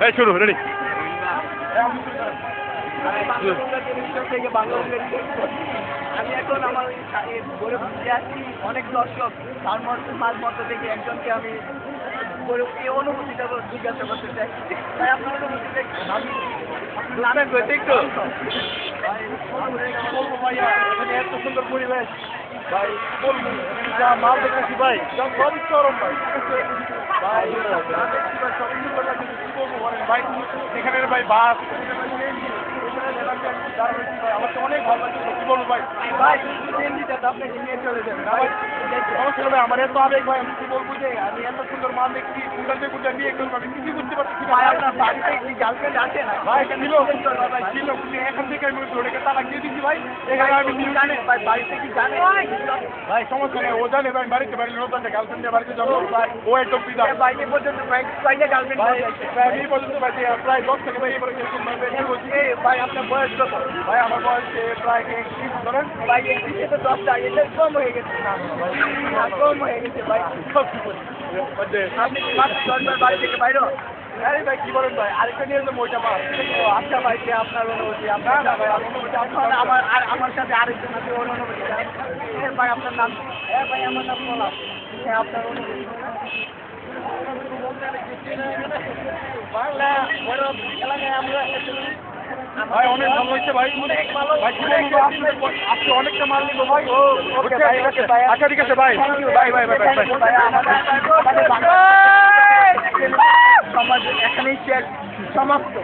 এই শুরু রেডি থেকে বাংলা আমি এখন আমার গড়ে বুঝে আছি অনেক দর্শক তার মধ্যে মাঝ মধ্যে থেকে একজনকে আমি এই অনুভূতিটা জিজ্ঞাসা করতে চাই ভাই আপনার অনুভূতিটা? আমি নামের রয়েছে একটু ভাই বলব ভাইয়া এখানে এত সুন্দর পরিবেশ ভাই বলব যা মাল ভাই যা সবই চরম ভাই কি বলব বলেন ভাই এখানে ভাই বাস আমার তো অনেক ভালো লাগছে কি বলব ভাই ভাই দিতে আপনাকে নিয়ে চলে যাবেন ভাই সমস্যা ভাই আমার এত আবেগ ভাই আমি কি বলব যে আমি এত সুন্দর মাল দেখছি কুন্ডাতে কুন্ডা নিয়ে গেলাম আমি কিছু বুঝতে পারছি না ভাই আপনার বাড়িতে কি গার্লফ্রেন্ড আছে না ভাই ছিল ভাই ছিল কিন্তু এখন থেকে আমি ওটাকে তালাক দিয়ে দিচ্ছি ভাই এখানে আমি নিউ জানে ভাই বাড়িতে কি জানে ভাই সমস্যা নেই ও জানে ভাই বাড়িতে বাড়ি নতুন গার্লফ্রেন্ড বাড়িতে যাব ভাই ও একদম পিতা বাইরে পর্যন্ত ভাই বাইরে গার্লফ্রেন্ড ভাই প্রায় এই পর্যন্ত ভাই প্রায় দশ থেকে ভাই এবারে এরকম ভাই ভাই আপনার বয়স কত ভাই আমার বয়স প্রায় একত্রিশ ধরেন ভাই একত্রিশে তো দশটা এটা কম হয়ে গেছে। না কম হয়ে গেছে ভাই আপনি কি মাত্র দশবার বাড়ি থেকে বাইরে? আরে ভাই কি বলেন ভাই আরেকটা নিয়ে ওইটা পাস ও আচ্ছা ভাই যে আপনার অনুভূতি আপনার ভাই আমার আমার আর আমার সাথে আরেকজন আছে ওর হ্যাঁ ভাই আপনার নাম? হ্যাঁ ভাই আমার নাম বলাম হ্যাঁ আপনার বাংলা বড় এলাকায় আমরা ভাই অনেক ভালো হয়েছে ভাই ভাই আজকে অনেকটা মাল নিব ভাই আচ্ছা ঠিক আছে ভাই ইউ ভাই ভাই ভাই সমাজ এখানেই সমাপ্ত